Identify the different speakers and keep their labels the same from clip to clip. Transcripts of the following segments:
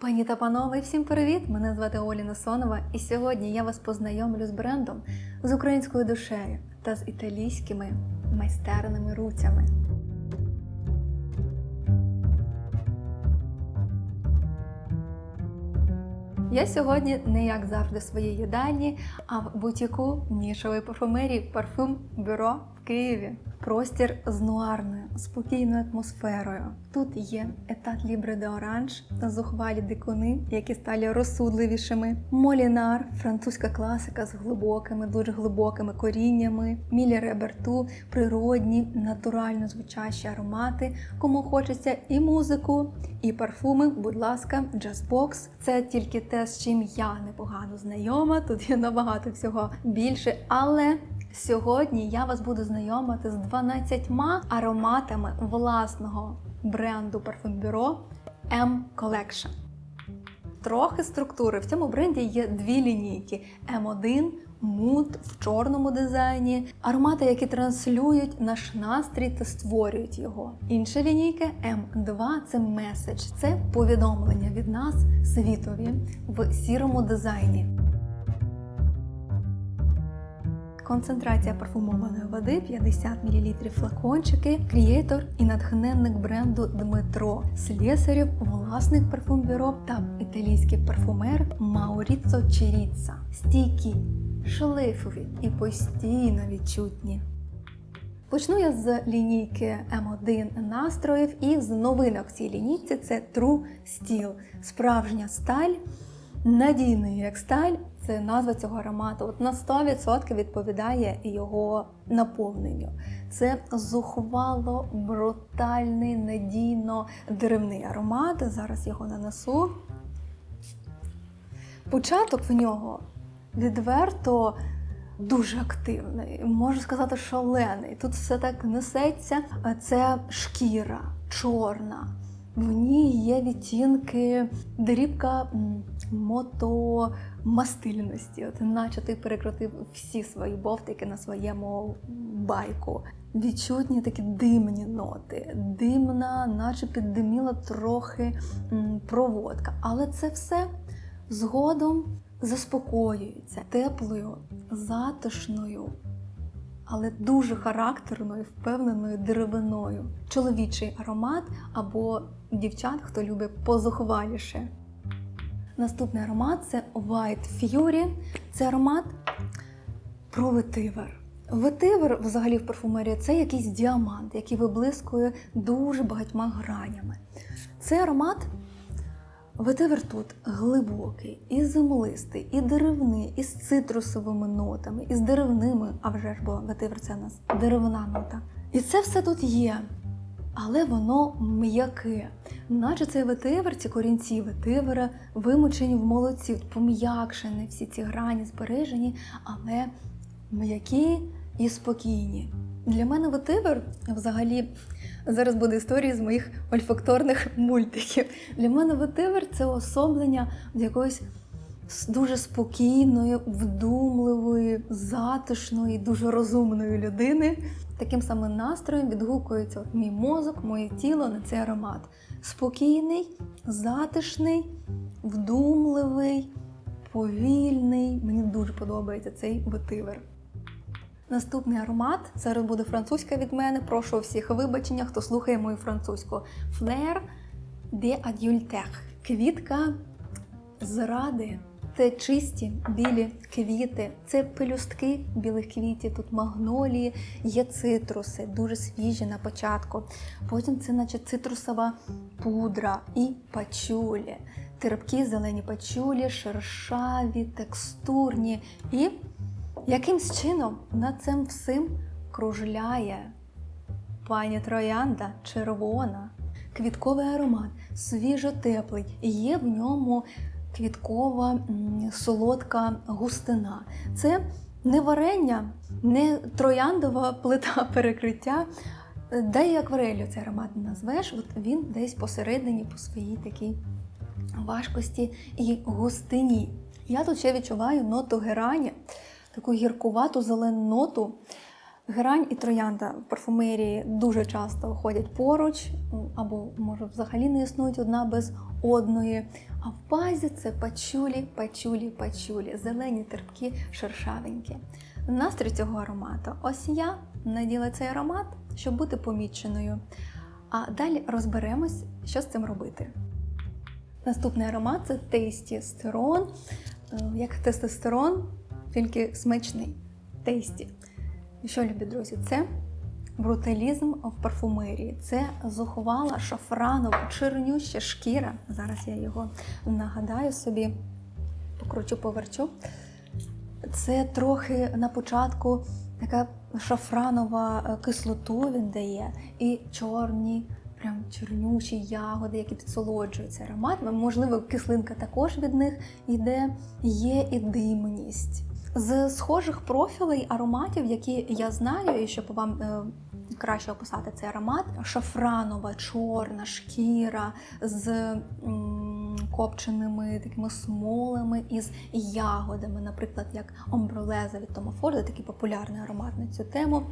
Speaker 1: Пані та панове, всім привіт! Мене звати Оля Насонова, і сьогодні я вас познайомлю з брендом, з українською душею та з італійськими майстерними руцями. Я сьогодні не як завжди в своїй їдальні, а в бутіку нішової парфумерії парфюм бюро Києві. Простір з нуарною, спокійною атмосферою. Тут є етат Лібре де Оранж та зухвалі дикуни, які стали розсудливішими. Молінар, французька класика з глибокими, дуже глибокими коріннями. Мілі Реберту, природні, натурально звучащі аромати. Кому хочеться і музику, і парфуми. Будь ласка, джазбокс. Це тільки те, з чим я непогано знайома. Тут є набагато всього більше, але Сьогодні я вас буду знайомити з 12 ароматами власного бренду парфумбюро M Collection. Трохи структури. В цьому бренді є дві лінійки: M1, Mood в чорному дизайні, аромати, які транслюють наш настрій та створюють його. Інша лінійка M2 це меседж, це повідомлення від нас світові в сірому дизайні. Концентрація парфумованої води 50 мл флакончики, крієтор і натхненник бренду Дмитро Слєсарів, власник парфумбюро та італійський парфумер Мауріцо Черіца. Стійкі, шлейфові і постійно відчутні. Почну я з лінійки М1 настроїв і з новинок цій лінійці це True Steel. Справжня сталь, надійний як сталь. Це назва цього аромату. От на 100% відповідає його наповненню. Це зухвало, брутальний, надійно деревний аромат. Зараз його нанесу. Початок в нього відверто дуже активний, можу сказати, шалений. Тут все так несеться. Це шкіра чорна. В ній є відтінки дрібка мотомастильності, От наче ти перекрутив всі свої бовтики на своєму байку. Відчутні такі димні ноти, димна, наче піддиміла трохи проводка. Але це все згодом заспокоюється теплою, затишною. Але дуже характерною, впевненою деревиною. Чоловічий аромат або дівчат, хто любить позухваліше. Наступний аромат це White Fury. Це аромат про ветивер. Ветивер, взагалі, в парфумерії це якийсь діамант, який виблискує дуже багатьма гранями. Цей аромат ветивер тут глибокий, і землистий, і деревний, і з цитрусовими нотами, і з деревними, а вже ж бо ветивер це у нас деревна нота. І це все тут є. Але воно м'яке, наче цей ветивер, ці корінці ветивера вимочені в молоці, пом'якшені всі ці грані збережені, але м'які і спокійні. Для мене ветивер взагалі зараз буде історія з моїх ольфакторних мультиків. Для мене ветивер це особлення якоїсь дуже спокійної, вдумливої, затишної, дуже розумної людини. Таким самим настроєм відгукується мій мозок, моє тіло на цей аромат. Спокійний, затишний, вдумливий, повільний. Мені дуже подобається цей ветивер. Наступний аромат зараз буде французька від мене. Прошу всіх вибачення, хто слухає мою французьку. Флер де адюльтех. Квітка зради. Це чисті білі квіти, це пелюстки білих квітів, тут магнолії, є цитруси, дуже свіжі на початку. Потім це, наче цитрусова пудра і пачулі, терпкі зелені пачулі, шершаві, текстурні. І якимсь чином над цим всім кружляє пані Троянда червона, квітковий аромат, свіжо-теплий, є в ньому квіткова солодка густина. Це не варення, не трояндова плита перекриття. Дай акварелью цей аромат назвеш, от він десь посередині по своїй такій важкості і густині. Я тут ще відчуваю ноту герані, таку гіркувату зелену ноту. Грань і троянда в парфумерії дуже часто ходять поруч, або може взагалі не існують одна без одної. А в базі це пачулі, пачулі, пачулі, зелені, терпкі, шершавенькі. Настрій цього аромату. Ось я наділа цей аромат, щоб бути поміченою. А далі розберемось, що з цим робити. Наступний аромат це тестістерон, Е, як тестостерон, тільки смачний. Тесті. Що, любі друзі, це бруталізм в парфумерії. Це зухвала шафранова, чорнюща шкіра. Зараз я його нагадаю собі, покручу поверчу. Це трохи на початку така шафранова е, кислоту він дає, і чорні, прям чорнючі ягоди, які підсолоджують цей аромат. Можливо, кислинка також від них йде, є і димність. З схожих профілей ароматів, які я знаю, і щоб вам е, краще описати цей аромат, шафранова, чорна шкіра з копченими такими смолами із ягодами, наприклад, як омбролеза від Тома Форда, такий популярний аромат на цю тему.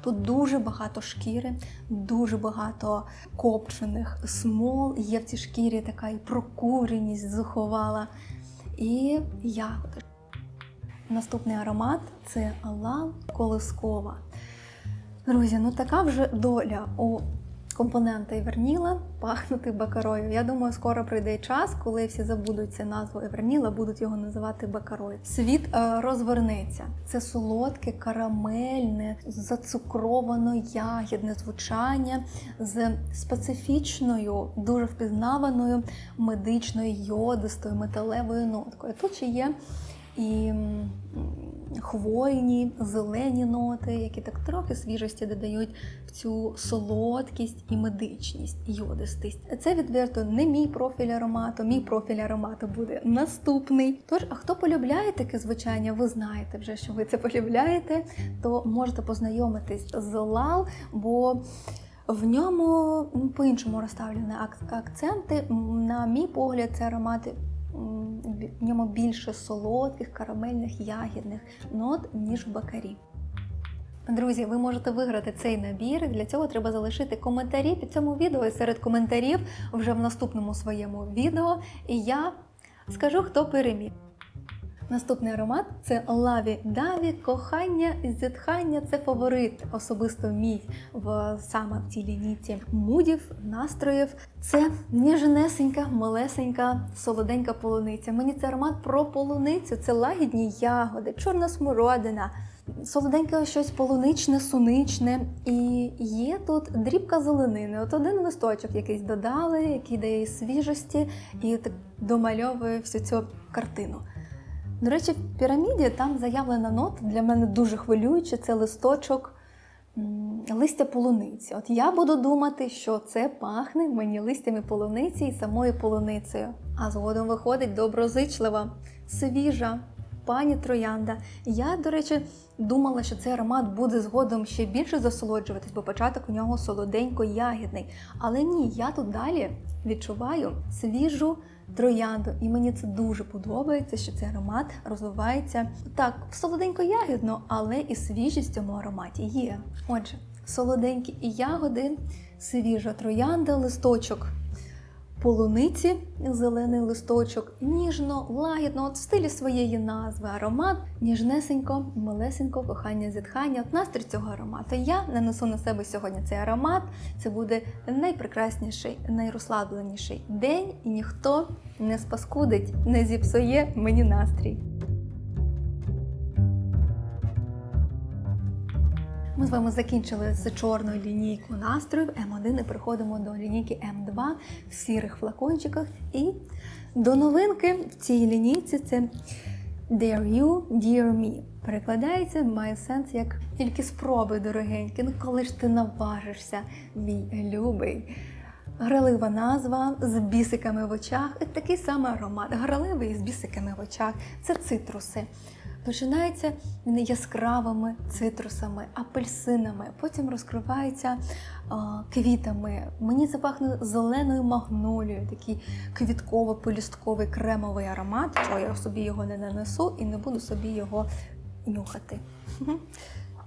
Speaker 1: Тут дуже багато шкіри, дуже багато копчених смол. Є в цій шкірі така і прокуреність заховала, і ягоди. Наступний аромат це Алла Колискова. Друзі, ну така вже доля у компонента Еверніла пахнути бакарою. Я думаю, скоро прийде час, коли всі забудуться назву Еверніла, будуть його називати бакарою. Світ е, розвернеться. Це солодке, карамельне, зацукровано-ягідне звучання з специфічною, дуже впізнаваною медичною йодистою металевою ноткою. Тут ще є і хвойні, зелені ноти, які так трохи свіжості додають в цю солодкість і медичність, йодистість. Це відверто не мій профіль аромату. Мій профіль аромату буде наступний. Тож, а хто полюбляє таке звучання, ви знаєте вже, що ви це полюбляєте, то можете познайомитись з Лал, бо в ньому по-іншому розставлені акценти. На мій погляд, це аромати в ньому більше солодких, карамельних, ягідних нот, ніж в бакарі. Друзі, ви можете виграти цей набір. Для цього треба залишити коментарі під цьому відео. І серед коментарів вже в наступному своєму відео. І я скажу, хто переміг. Наступний аромат це лаві даві, кохання, зітхання це фаворит, особисто мій в саме в цій лінійці мудів, настроїв. Це ніжнесенька, малесенька, солоденька полуниця. Мені це аромат про полуницю, це лагідні ягоди, чорна смородина. Солоденьке щось полуничне, суничне, і є тут дрібка зеленини. От один листочок якийсь додали, який дає свіжості, і так домальовує всю цю картину. До речі, в піраміді там заявлена нота для мене дуже хвилююча. Це листочок листя полуниці. От я буду думати, що це пахне мені листями полуниці і самою полуницею. А згодом виходить доброзичлива, свіжа. Пані Троянда. Я, до речі, думала, що цей аромат буде згодом ще більше засолоджуватись, бо початок у нього солоденько-ягідний. Але ні, я тут далі відчуваю свіжу троянду, і мені це дуже подобається, що цей аромат розвивається так солоденько-ягідно, але і свіжість в цьому ароматі є. Отже, солоденькі ягоди, свіжа троянда, листочок полуниці, зелений листочок, ніжно, лагідно, от в стилі своєї назви, аромат, ніжнесенько, малесенько, кохання, зітхання. От настрій цього аромату. Я нанесу на себе сьогодні цей аромат. Це буде найпрекрасніший, найрозслабленіший день, і ніхто не спаскудить, не зіпсує мені настрій. Ми з вами закінчили з чорною лінійкою настроїв М1 і переходимо до лінійки М2 в сірих флакончиках. І до новинки в цій лінійці це Dear You, Dear Me. Перекладається, має сенс як тільки спроби, дорогенькі. Ну коли ж ти наважишся, мій любий. Гралива назва з бісиками в очах. Такий самий аромат. Граливий з бісиками в очах. Це цитруси. Починається він яскравими цитрусами, апельсинами, потім розкривається квітами. Мені запахне зеленою магнолією, такий квітково-полістковий кремовий аромат. Що я собі його не нанесу і не буду собі його нюхати.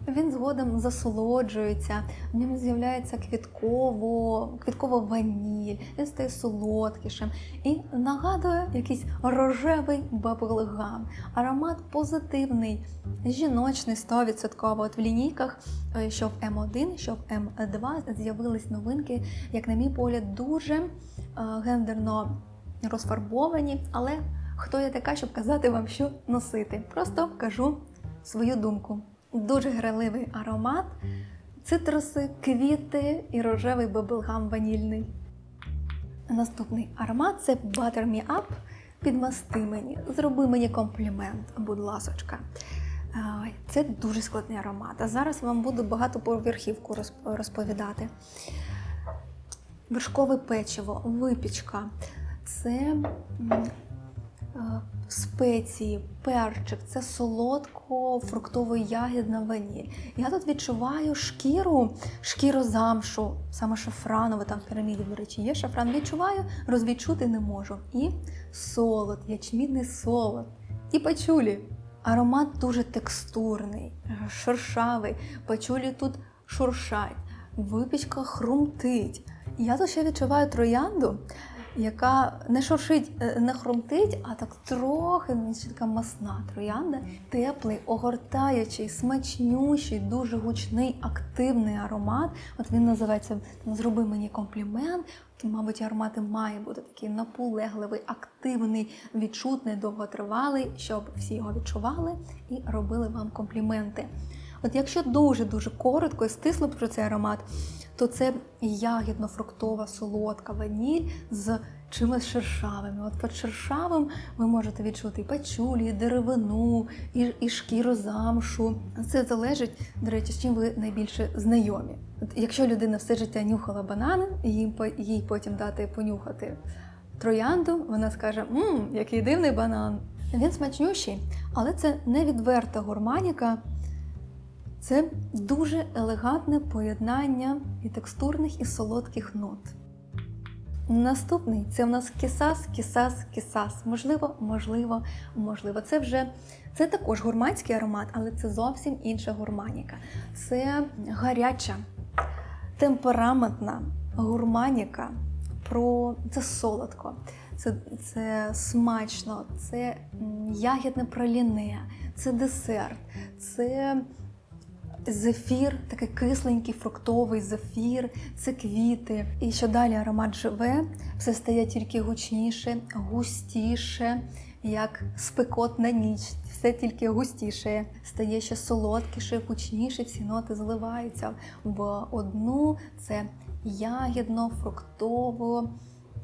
Speaker 1: Він згодом засолоджується, в ньому з'являється квітково, квітково ваніль, він стає солодкішим і нагадує якийсь рожевий баблгам. Аромат позитивний, жіночний 100%. От в лінійках, е, що в М1, що в М2 з'явились новинки, як на мій погляд, дуже е, гендерно розфарбовані, але хто я така, щоб казати вам, що носити? Просто кажу свою думку. Дуже граливий аромат, цитруси, квіти і рожевий баблгам ванільний. Наступний аромат це Butter Me Up. Підмасти мені, зроби мені комплімент, будь ласочка. Це дуже складний аромат. А зараз вам буду багато поверхівку розп- розповідати. Вершкове печиво, випічка. Це спеції, перчик, це солодко-фруктово-ягідна ваніль. Я тут відчуваю шкіру, шкіру замшу, саме шафранову, там в піраміді, до речі, є шафран. Відчуваю, розвідчути не можу. І солод, ячмінний солод, і пачулі. Аромат дуже текстурний, шершавий. Пачулі тут шуршать, випічка хрумтить. Я тут ще відчуваю троянду, яка не шуршить, е, не хрумтить, а так трохи ще така масна троянда. Теплий, огортаючий, смачнющий, дуже гучний, активний аромат. От він називається Зроби мені комплімент. Мабуть, аромат має бути такий наполегливий, активний, відчутний, довготривалий, щоб всі його відчували і робили вам компліменти. От якщо дуже-дуже коротко і стисло про цей аромат, то це ягідно-фруктова солодка ваніль з чимось шершавим. От під шершавим ви можете відчути і пачулі, і деревину, і, і шкіру замшу. Це залежить, до речі, з чим ви найбільше знайомі. От якщо людина все життя нюхала банани, їм їй потім дати понюхати троянду, вона скаже: мм, який дивний банан. Він смачнющий, але це не відверта гурманіка. Це дуже елегантне поєднання і текстурних, і солодких нот. Наступний це в нас кісас, кісас, кісас. Можливо, можливо, можливо. Це вже це також гурманський аромат, але це зовсім інша гурманіка. Це гаряча, темпераментна гурманіка. Про це солодко, це, це смачно, це ягідне праліне, це десерт, це зефір, такий кисленький фруктовий зефір, це квіти. І що далі аромат живе, все стає тільки гучніше, густіше, як спекотна ніч. Все тільки густіше, стає ще солодкіше, гучніше, всі ноти зливаються в одну. Це ягідно, фруктово,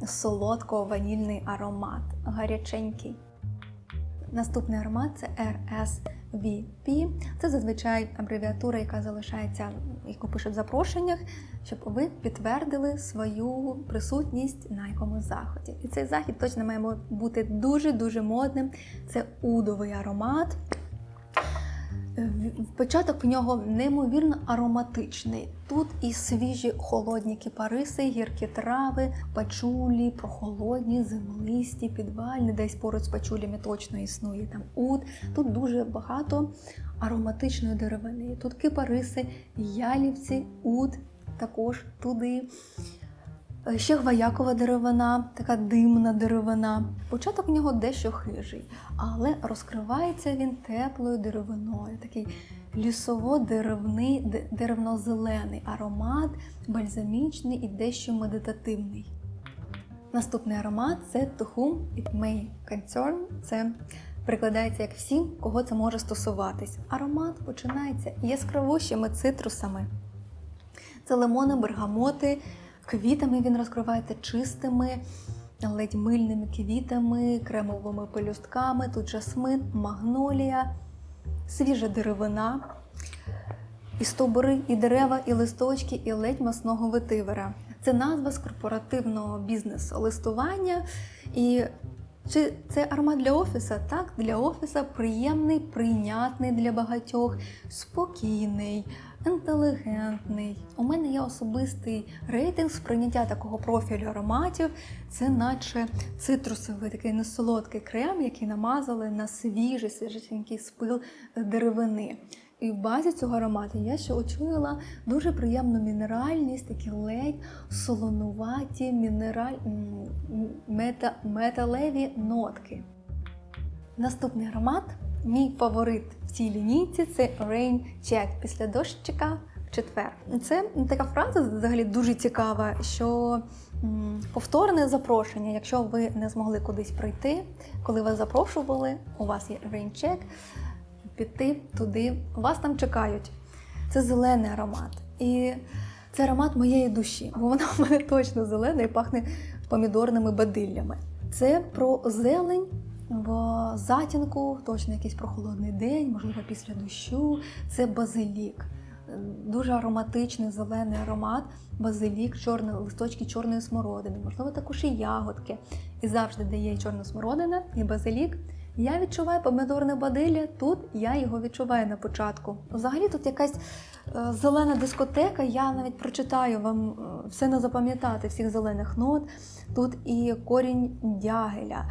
Speaker 1: солодко-ванільний аромат, гаряченький. Наступний аромат це RSVP. Це зазвичай абревіатура, яка залишається, яку пишуть в запрошеннях, щоб ви підтвердили свою присутність на якомусь заході. І цей захід точно має бути дуже-дуже модним. Це удовий аромат. Початок в нього неймовірно ароматичний. Тут і свіжі холодні кипариси, гіркі трави, пачулі, прохолодні, землисті, підвальні, десь поруч з пачулями точно існує там уд. Тут дуже багато ароматичної деревини. Тут кипариси, ялівці, уд також туди. Е, Ще гвоякова деревина, така димна деревина. Початок в нього дещо хижий, але розкривається він теплою деревиною. Такий лісово-деревний, деревно-зелений аромат, бальзамічний і дещо медитативний. Наступний аромат це Тухум It May. Це прикладається як всім, кого це може стосуватись. Аромат починається яскравущими цитрусами. Це лимони, бергамоти, квітами він розкривається чистими, ледь мильними квітами, кремовими пелюстками, тут жасмин, магнолія, свіжа деревина, і стовбури, і дерева, і листочки, і ледь масного ветивера. Це назва з корпоративного бізнесу листування. І чи це аромат для офіса? Так, для офіса приємний, прийнятний для багатьох, спокійний, інтелігентний. У мене є особистий рейтинг сприйняття такого профілю ароматів. Це наче цитрусовий такий несолодкий крем, який намазали на свіжий свіженький спил деревини. І в базі цього аромату я ще очуяла дуже приємну мінеральність, такі ледь солонуваті мінераль... мета... металеві нотки. Наступний аромат, мій фаворит в цій лінійці це Rain Check після дощика в четвер. Це така фраза взагалі дуже цікава, що повторне запрошення, якщо ви не змогли кудись прийти, коли вас запрошували, у вас є Rain Check, піти туди, вас там чекають. Це зелений аромат. І це аромат моєї душі, бо вона в мене точно зелена і пахне помідорними бадиллями. Це про зелень в затінку, точно якийсь прохолодний день, можливо, після дощу. Це базилік. Дуже ароматичний зелений аромат, базилік, чорні листочки чорної смородини, можливо, також і ягодки. І завжди, де є чорна смородина і базилік, я відчуваю помідорне бадилля, тут я його відчуваю на початку. Взагалі тут якась е, зелена дискотека, я навіть прочитаю вам е, все не запам'ятати всіх зелених нот. Тут і корінь дягеля,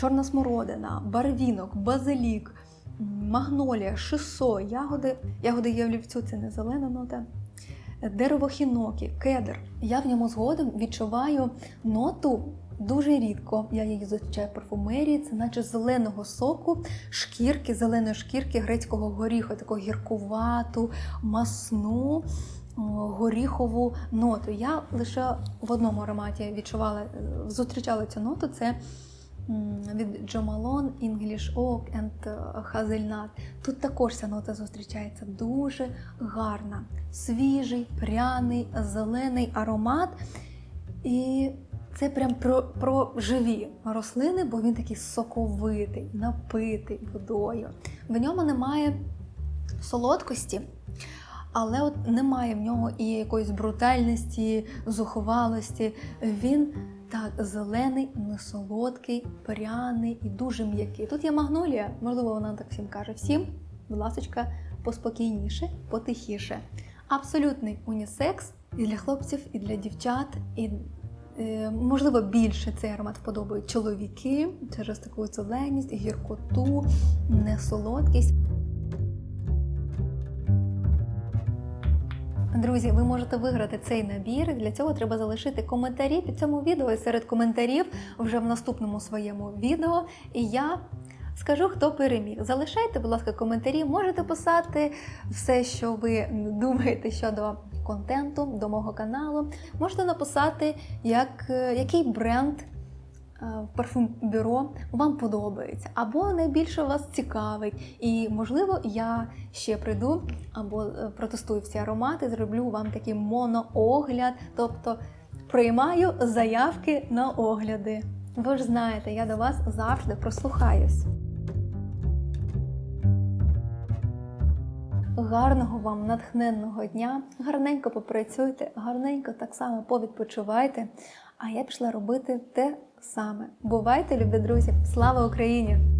Speaker 1: чорна смородина, барвінок, базилік, магнолія, шисо, ягоди. Ягоди явлівцю це не зелена нота. Дерево хінокі, кедр. Я в ньому згодом відчуваю ноту дуже рідко. Я її зустрічаю в парфумерії, це наче зеленого соку, шкірки, зеленої шкірки грецького горіху, таку гіркувату, масну. Горіхову ноту. Я лише в одному ароматі відчувала, е, зустрічала цю ноту. Це від Джомалон English Oak and Hazelnut. Тут також ця нота зустрічається дуже гарна. Свіжий, пряний, зелений аромат. І це прям про, про живі рослини, бо він такий соковитий, напитий водою. В ньому немає солодкості, але от немає в нього і якоїсь брутальності, зухвалості. Він так зелений, несолодкий, пряний і дуже м'який. Тут є магнолія, можливо, вона так всім каже. Всім, будь ласочка, поспокійніше, потихіше. Абсолютний унісекс і для хлопців, і для дівчат, і е, можливо більше цей аромат вподобають чоловіки через таку зеленість, гіркоту, несолодкість. Друзі, ви можете виграти цей набір. Для цього треба залишити коментарі під цьому відео. І серед коментарів вже в наступному своєму відео. І я скажу, хто переміг. Залишайте, будь ласка, коментарі. Можете писати все, що ви думаєте щодо контенту до мого каналу. Можете написати, як, е, який бренд в парфумбюро вам подобається, або найбільше вас цікавить. І, можливо, я ще прийду або е, протестую всі аромати, зроблю вам такий моноогляд, тобто приймаю заявки на огляди. Ви ж знаєте, я до вас завжди прослухаюсь. Гарного вам натхненного дня, гарненько попрацюйте, гарненько так само повідпочивайте. А я пішла робити те саме. Бувайте, любі друзі! Слава Україні!